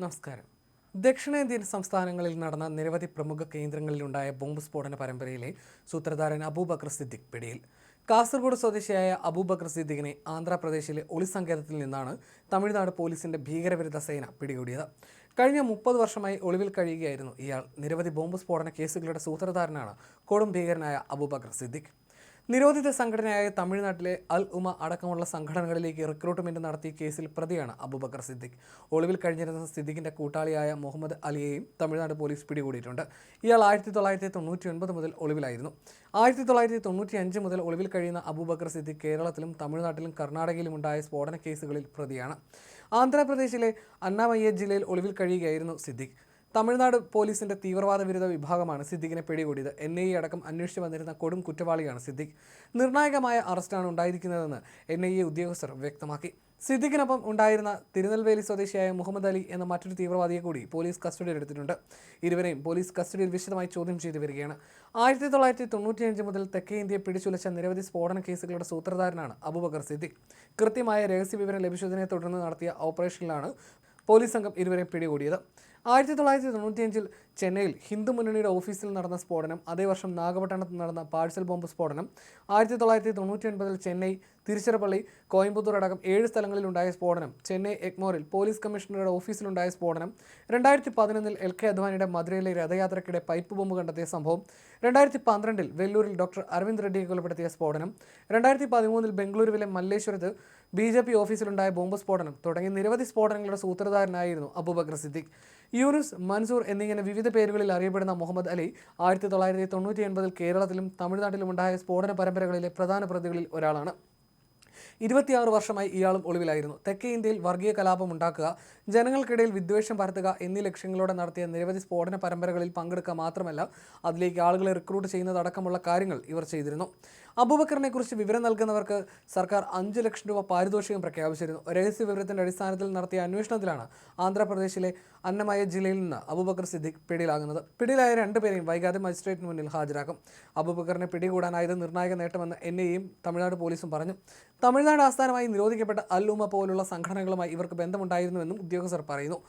നമസ്കാരം. ദക്ഷിണേന്ത്യൻ സംസ്ഥാനങ്ങളിൽ നടന്ന നിരവധി പ്രമുഖ കേന്ദ്രങ്ങളിലുണ്ടായ ബോംബ് സ്ഫോടന പരമ്പരയിലെ സൂത്രധാരൻ അബൂബക്കർ സിദ്ദിഖ് പിടിയിൽ. കാസർഗോഡ് സ്വദേശിയായ അബൂബക്കർ സിദ്ദിഖിനെ ആന്ധ്രാപ്രദേശിലെ ഒളിസങ്കേതത്തിൽ നിന്നാണ് തമിഴ്നാട് പോലീസിന്റെ ഭീകരവിരുദ്ധ സേന പിടികൂടിയത്. കഴിഞ്ഞ മുപ്പത് വർഷമായി ഒളിവിൽ കഴിയുകയായിരുന്നു ഇയാൾ. നിരവധി ബോംബ് സ്ഫോടന കേസുകളുടെ സൂത്രധാരനാണ്. കൊടും ഭീകരനായ അബൂബക്കർ സിദ്ദിഖ്. നിരോധിത സംഘടനയായ തമിഴ്നാട്ടിലെ അൽ ഉമ അടക്കമുള്ള സംഘടനകളിലേക്ക് റിക്രൂട്ട്മെന്റ് നടത്തിയ കേസിൽ പ്രതിയാണ് അബുബക്കർ സിദ്ദിഖ്. ഒളിവിൽ കഴിഞ്ഞിരുന്ന സിദ്ദിഖിന്റെ കൂട്ടാളിയായ മുഹമ്മദ് അലിയെയും തമിഴ്നാട് പോലീസ് പിടികൂടിയിട്ടുണ്ട്. ഇയാൾ ആയിരത്തി തൊള്ളായിരത്തി തൊണ്ണൂറ്റി ഒൻപത് മുതൽ ഒളിവിലായിരുന്നു. ആയിരത്തി തൊള്ളായിരത്തി തൊണ്ണൂറ്റി അഞ്ച് മുതൽ ഒളിവിൽ കഴിയുന്ന അബുബക്കർ സിദ്ദിഖ് കേരളത്തിലും തമിഴ്നാട്ടിലും കർണാടകയിലും ഉണ്ടായ സ്ഫോടന കേസുകളിൽ പ്രതിയാണ്. ആന്ധ്രാപ്രദേശിലെ അന്നാമയ്യ ജില്ലയിൽ ഒളിവിൽ കഴിയുകയായിരുന്നു സിദ്ദിഖ്. തമിഴ്നാട് പോലീസിന്റെ തീവ്രവാദ വിരുദ്ധ വിഭാഗമാണ് സിദ്ദിഖിനെ പിടികൂടിയത്. എൻ ഐ എ അടക്കം അന്വേഷിച്ചു വന്നിരുന്ന കൊടും കുറ്റവാളിയാണ് സിദ്ദിഖ്. നിർണായകമായ അറസ്റ്റാണ് ഉണ്ടായിരിക്കുന്നതെന്ന് എൻ ഐ എ ഉദ്യോഗസ്ഥർ വ്യക്തമാക്കി. സിദ്ദിഖിനൊപ്പം ഉണ്ടായിരുന്ന തിരുനെൽവേലി സ്വദേശിയായ മുഹമ്മദ് അലി എന്ന മറ്റൊരു തീവ്രവാദിയെ കൂടി പോലീസ് കസ്റ്റഡിയിലെടുത്തിട്ടുണ്ട് ഇരുവരെയും പോലീസ് കസ്റ്റഡിയിൽ വിശദമായി ചോദ്യം ചെയ്തു വരികയാണ്. ആയിരത്തി തൊള്ളായിരത്തി തൊണ്ണൂറ്റിയഞ്ച് മുതൽ തെക്കേ ഇന്ത്യയെ പിടിച്ചുലച്ച നിരവധി സ്ഫോടന കേസുകളുടെ സൂത്രധാരനാണ് അബുബക്കർ സിദ്ദിഖ്. കൃത്യമായ രഹസ്യ രഹസ്യവിവരം ലഭിച്ചതിനെ തുടർന്ന് നടത്തിയ ഓപ്പറേഷനിലാണ് പോലീസ് സംഘം ഇരുവരെയും പിടികൂടിയത്. ആയിരത്തി തൊള്ളായിരത്തി തൊണ്ണൂറ്റിയഞ്ചിൽ ചെന്നൈയിൽ ഹിന്ദു മുന്നണിയുടെ ഓഫീസിൽ നടന്ന സ്ഫോടനം അതേ വർഷം നാഗപട്ടണത്ത് നടന്ന പാഴ്സൽ ബോംബ് സ്ഫോടനം. ആയിരത്തി തൊള്ളായിരത്തി തൊണ്ണൂറ്റി ഒൻപതിൽ ചെന്നൈ തിരുച്ചിറപ്പള്ളി കോയമ്പത്തൂർ അടക്കം ഏഴ് സ്ഥലങ്ങളിലുണ്ടായ സ്ഫോടനം. ചെന്നൈ എഗ്മോറിൽ പോലീസ് കമ്മീഷണറുടെ ഓഫീസിലുണ്ടായ സ്ഫോടനം. രണ്ടായിരത്തി പതിനൊന്നിൽ എൽ കെ അദ്വാനിയുടെ മധുരയിലെ രഥയാത്രയ്ക്കിടെ പൈപ്പ് ബോംബ് കണ്ടെത്തിയ സംഭവം. രണ്ടായിരത്തി പന്ത്രണ്ടിൽ വെല്ലൂരിൽ ഡോക്ടർ അരവിന്ദ് റെഡ്ഡിയെ കൊലപ്പെടുത്തിയ സ്ഫോടനം. രണ്ടായിരത്തി പതിമൂന്നിൽ ബംഗളൂരുവിലെ മല്ലേശ്വരത്ത് ബി ജെ പി ഓഫീസിലുണ്ടായ ബോംബ് സ്ഫോടനം തുടങ്ങിയ നിരവധി സ്ഫോടനങ്ങളുടെ സൂത്രധാരനായിരുന്നു അബൂബക്കർ സിദ്ദിഖ്. യൂനുസ് മൻസൂർ എന്നിങ്ങനെ വിവിധ പേരുകളിൽ അറിയപ്പെടുന്ന മുഹമ്മദ് അലി ആയിരത്തി തൊള്ളായിരത്തി തൊണ്ണൂറ്റി എൺപതിൽ കേരളത്തിലും തമിഴ്നാട്ടിലും ഉണ്ടായ സ്ഫോടന പരമ്പരകളിലെ പ്രധാന പ്രതികളിൽ ഒരാളാണ്. ഇരുപത്തിയാറ് വർഷമായി ഇയാളും ഒളിവിലായിരുന്നു. തെക്കേ ഇന്ത്യയിൽ വർഗീയ കലാപം ഉണ്ടാക്കുക ജനങ്ങൾക്കിടയിൽ വിദ്വേഷം പരത്തുക എന്നീ ലക്ഷ്യങ്ങളോടെ നടത്തിയ നിരവധി സ്ഫോടന പരമ്പരകളിൽ പങ്കെടുക്കുക മാത്രമല്ല അതിലേക്ക് ആളുകളെ റിക്രൂട്ട് ചെയ്യുന്നതടക്കമുള്ള കാര്യങ്ങൾ ഇവർ ചെയ്തിരുന്നു. അബൂബക്കറിനെ കുറിച്ച് വിവരം നൽകുന്നവർക്ക് സർക്കാർ അഞ്ച് ലക്ഷം രൂപ പാരിതോഷികം പ്രഖ്യാപിച്ചിരുന്നു. രഹസ്യ വിവരത്തിന്റെ അടിസ്ഥാനത്തിൽ നടത്തിയ അന്വേഷണത്തിലാണ് ആന്ധ്രാപ്രദേശിലെ അന്നമായ ജില്ലയിൽ നിന്ന് അബൂബക്കർ സിദ്ദിഖ് പിടിയിലാകുന്നത്. പിടിയിലായ രണ്ടുപേരെയും വൈകാതെ മജിസ്ട്രേറ്റിന് മുന്നിൽ ഹാജരാക്കും. അബൂബക്കറിനെ പിടികൂടാനായത് നിർണായക നേട്ടമെന്ന് എൻ ഐയും തമിഴ്നാട് പോലീസും പറഞ്ഞു. തമിഴ്നാട് ആസ്ഥാനമായി നിരോധിക്കപ്പെട്ട അൽ ഉമ പോലുള്ള സംഘടനകളുമായി ഇവർക്ക് ബന്ധമുണ്ടായിരുന്നുവെന്നും ഉദ്യോഗസ്ഥർ പറയുന്നു.